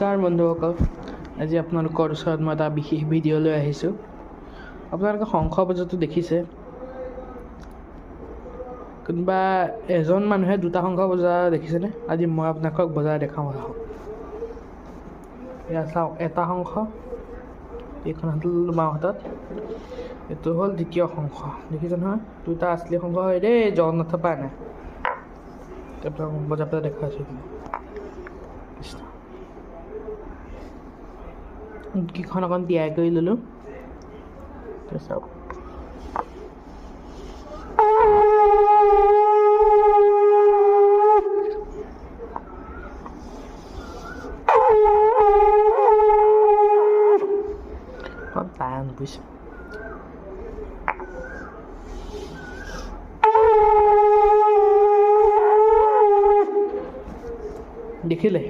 নমস্কাৰ বন্ধুসকল আজি আপোনালোকৰ ওচৰত মই এটা বিশেষ ভিডিঅ' লৈ আহিছোঁ। আপোনালোকে শংখ বজাৰটো দেখিছে। কোনোবা এজন মানুহে দুটা শংখ বজাৰ দেখিছেনে? আজি মই আপোনালোকক বজাৰ দেখাওঁ চাওক এটা শংখ এইখন হাতত মাৰ হাতত। এইটো হ'ল দ্বিতীয় শংখ। দেখিছে নহয়? দুটা আছলি শংখ হয় দেই জগন্নাথৰ পৰা নাই আপোনালোকক বজাৰ পেলাই দেখাইছোঁ। কৃষ্ণ। কেইখন অকণ তিয়াই কৰি ল'লোঁ চাওক অকণ টান বুজিছে দেখিলে